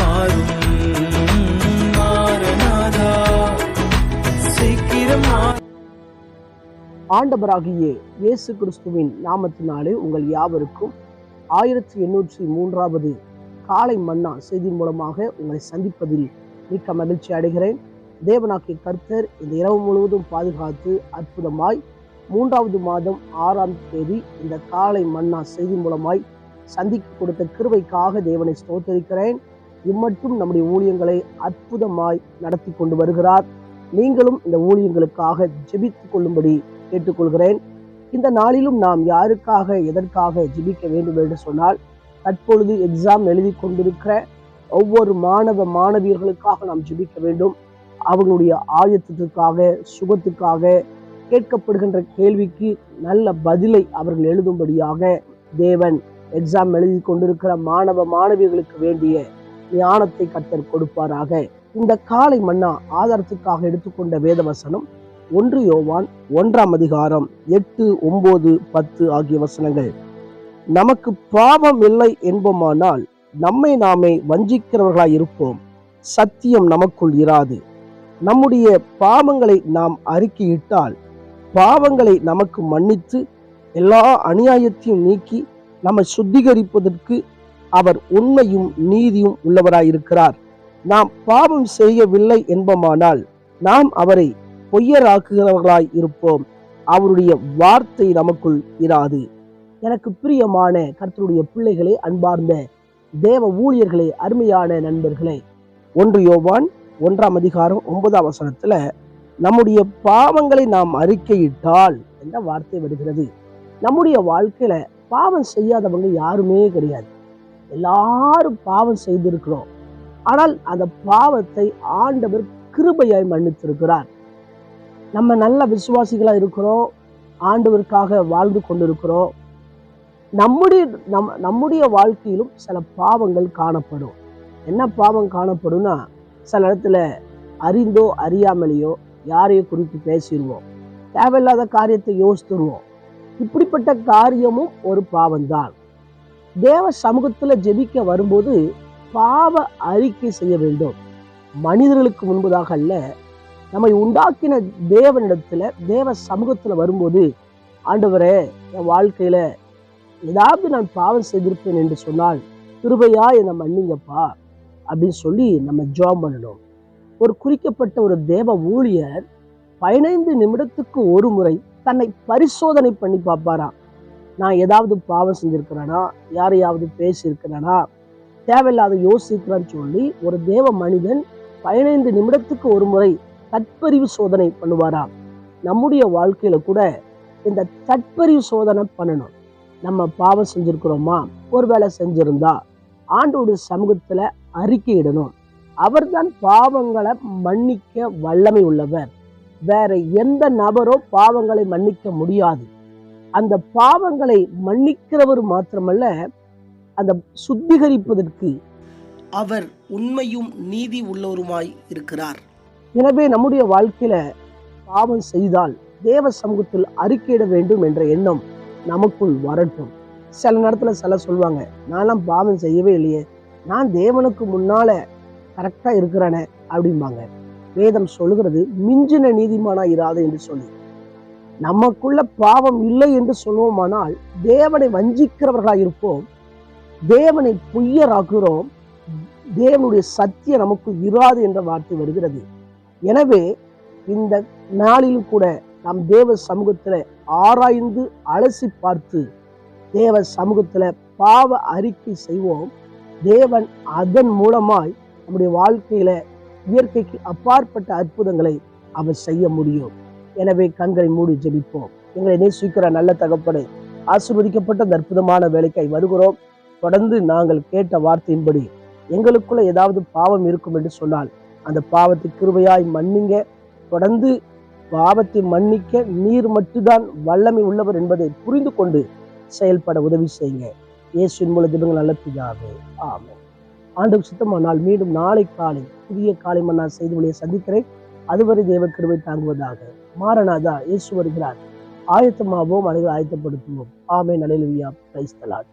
மாறும். ஆண்டவராகிய இயேசு கிறிஸ்துவின் நாமத்தினாலே உங்கள் யாவருக்கும் ஆயிரத்தி எண்ணூற்றி மூன்றாவது காலை மன்னா செய்தி மூலமாக உங்களை சந்திப்பதில் மிக்க மகிழ்ச்சி அடைகிறேன். தேவனாக்கிய கர்த்தர் இந்த இரவு முழுவதும் பாதுகாத்து அற்புதமாய் மூன்றாவது மாதம் ஆறாம் தேதி இந்த காலை மன்னா செய்தி மூலமாய் சந்திக்க கொடுத்த கிருவைக்காக தேவனை ஸ்தோத்தரிக்கிறேன். இம்மட்டும் நம்முடைய ஊழியங்களை அற்புதமாய் நடத்தி கொண்டு வருகிறார். நீங்களும் இந்த ஊழியங்களுக்காக ஜெபித்துக் கொள்ளும்படி கேட்டுக்கொள்கிறேன். இந்த நாளிலும் நாம் யாருக்காக எதற்காக ஜெபிக்க வேண்டும் என்று சொன்னால் தற்பொழுது எக்ஸாம் எழுதி கொண்டிருக்கிற ஒவ்வொரு மாணவ மாணவியர்களுக்காக நாம் ஜெபிக்க வேண்டும். அவர்களுடைய ஆயத்தத்துக்காக சுகத்துக்காக கேட்கப்படுகின்ற கேள்விக்கு நல்ல பதிலை அவர்கள் எழுதும்படியாக தேவன் எக்ஸாம் எழுதி கொண்டிருக்கிற மாணவ மாணவியர்களுக்கு வேண்டிய ஞானத்தை கத்தர் கொடுப்பாராக. இந்த காலை மன்னா ஆதாரத்துக்காக எடுத்துக்கொண்ட வேதவசனம் ஒன்று யோவான் ஒன்றாம் அதிகாரம் எட்டு ஒன்பது பத்து ஆகிய வசனங்கள். நமக்கு பாவம் இல்லை என்போமானால் நம்மை நாமே வஞ்சிக்கிறவர்களாய் இருப்போம். சத்தியம் நமக்குள் இராது. நம்முடைய பாவங்களை நாம் அறிக்கையிட்டால் பாவங்களை நமக்கு மன்னித்து எல்லா அநியாயத்தையும் நீக்கி நம்மை சுத்திகரிப்பதற்கு அவர் உண்மையும் நீதியும் உள்ளவராயிருக்கிறார். நாம் பாவம் செய்யவில்லை என்பமானால் நாம் அவரை பொய்யராக்குகிறவர்களாய் இருப்போம். அவருடைய வார்த்தை நமக்குள் இராது. எனக்கு பிரியமான கர்த்தருடைய பிள்ளைகளே அன்பார்ந்த தேவ ஊழியர்களே அருமையான நண்பர்களே ஒன்று யோவான் ஒன்றாம் அதிகாரம் ஒன்பதாம் வசனத்துல நம்முடைய பாவங்களை நாம் அறிக்கையிட்டால் என்ற வார்த்தை வருகிறது. நம்முடைய வாழ்க்கையில பாவம் செய்யாதவங்க யாருமே கிடையாது. எல்லாரும் பாவம் செய்திருக்கிறோம். ஆனால் அந்த பாவத்தை ஆண்டவர் கிருபையாய் மன்னித்திருக்கிறார். நம்ம நல்ல விசுவாசிகளாக இருக்கிறோம். ஆண்டவருக்காக வாழ்ந்து கொண்டிருக்கிறோம். நம்முடைய நம் நம்முடைய வாழ்க்கையிலும் சில பாவங்கள் காணப்படும். என்ன பாவம் காணப்படும்னா சில இடத்துல அறிந்தோ அறியாமலேயோ யாரையோ குறித்து பேசிடுவோம் தேவையில்லாத காரியத்தை யோசித்துருவோம். இப்படிப்பட்ட காரியமும் ஒரு பாவம்தான். தேவ சமூகத்துல ஜெபிக்க வரும்போது பாவ அறிக்கை செய்ய வேண்டும். மனிதர்களுக்கு முன்பதாக அல்ல நம்மை உண்டாக்கின தேவனிடத்துல தேவ சமூகத்துல வரும்போது ஆண்டவரே என் வாழ்க்கையில ஏதாவது நான் பாவம் செய்திருப்பேன் என்று சொன்னால் கிருபையா என்னை மன்னிங்கப்பா அப்படின்னு சொல்லி நம்ம ஜாம் பண்ணணும். ஒரு குறிக்கப்பட்ட ஒரு தேவ ஊழியர் பதினைந்து நிமிடத்துக்கு ஒரு முறை தன்னை பரிசோதனை பண்ணி பார்ப்பாராம். நான் ஏதாவது பாவம் செஞ்சிருக்கிறேனா யாரையாவது பேசியிருக்கிறேனா தேவையில்லாத யோசிக்கிறேன்னு சொல்லி ஒரு தேவ மனிதன் பதினைந்து நிமிடத்துக்கு ஒரு முறை தட்பறிவு சோதனை பண்ணுவாராம் நம்முடைய வாழ்க்கையில கூட இந்த தட்பறிவு சோதனை பண்ணணும். நம்ம பாவம் செஞ்சிருக்கிறோமா? ஒருவேளை செஞ்சிருந்தா ஆண்டோடைய சமூகத்துல அறிக்கையிடணும் அவர்தான் பாவங்களை மன்னிக்க வல்லமை உள்ளவர். வேற எந்த நபரோ பாவங்களை மன்னிக்க முடியாது. அந்த பாவங்களை மன்னிக்கிறவர் மாத்திரமல்ல அந்த சுத்திகரிப்பதற்கு அவர் உண்மையும் நீதி உள்ளவருமாய் இருக்கிறார். எனவே நம்முடைய வாழ்க்கையில பாவம் செய்தால் தேவ சமூகத்தில் அறிக்கையிட வேண்டும் என்ற எண்ணம் நமக்குள் வரட்டும். சில நேரத்துல சில சொல்லுவாங்க நான்லாம் பாவம் செய்யவே இல்லையே நான் தேவனுக்கு முன்னால கரெக்டா இருக்கிறேனே அப்படிம்பாங்க. வேதம் சொல்லுகிறது மிஞ்சின நீதிமானா இராத என்று சொல்லி. நமக்குள்ள பாவம் இல்லை என்று சொல்லுவோமானால் தேவனை வஞ்சிக்கிறவர்களாக இருப்போம். தேவனை பொய்யராக்குகிறோம். தேவனுடைய சத்தியம் நமக்கு இராது என்ற வார்த்தை வருகிறது. எனவே இந்த நாளில் கூட நாம் தேவ சமூகத்தில் ஆராய்ந்து அலசி பார்த்து தேவ சமூகத்தில் பாவ அறிக்கை செய்வோம். தேவன் அதன் மூலமாய் நம்முடைய வாழ்க்கையில இயற்கைக்கு அப்பாற்பட்ட அற்புதங்களை அவர் செய்ய முடியும். எனவே கண்களை மூடி ஜெபிப்போம். எங்களை நேசிக்கிற நல்ல தகப்பனை ஆசீர்வதிக்கப்பட்ட இந்த அற்புதமான வேலைக்காய் வருகிறோம். தொடர்ந்து நாங்கள் கேட்ட வார்த்தையின்படி எங்களுக்குள்ள ஏதாவது பாவம் இருக்கும் என்று சொன்னால் அந்த பாவத்தை கிருபையாய் மன்னிங்க. தொடர்ந்து பாவத்தை மன்னிக்க நீர் மட்டும்தான் வல்லமை உள்ளவர் என்பதை புரிந்து கொண்டு செயல்பட உதவி செய்யுங்க. இயேசுவின் மூல தினங்கள் நல்ல பிதாவே ஆமென். ஆண்டு சுத்தமானால் மீண்டும் நாளை காலை புதிய காலை மன்னா செய்து வழியை சந்திக்கிறேன். அதுவரை தேவ கிருவை தாங்குவதாக. மாரநாதா இயேசு வருகிறார். ஆயத்தமாவோம் அனைவரும் ஆயத்தப்படுத்துவோம். ஆமே நலையிலுவியா பிரைஸ்தலாட்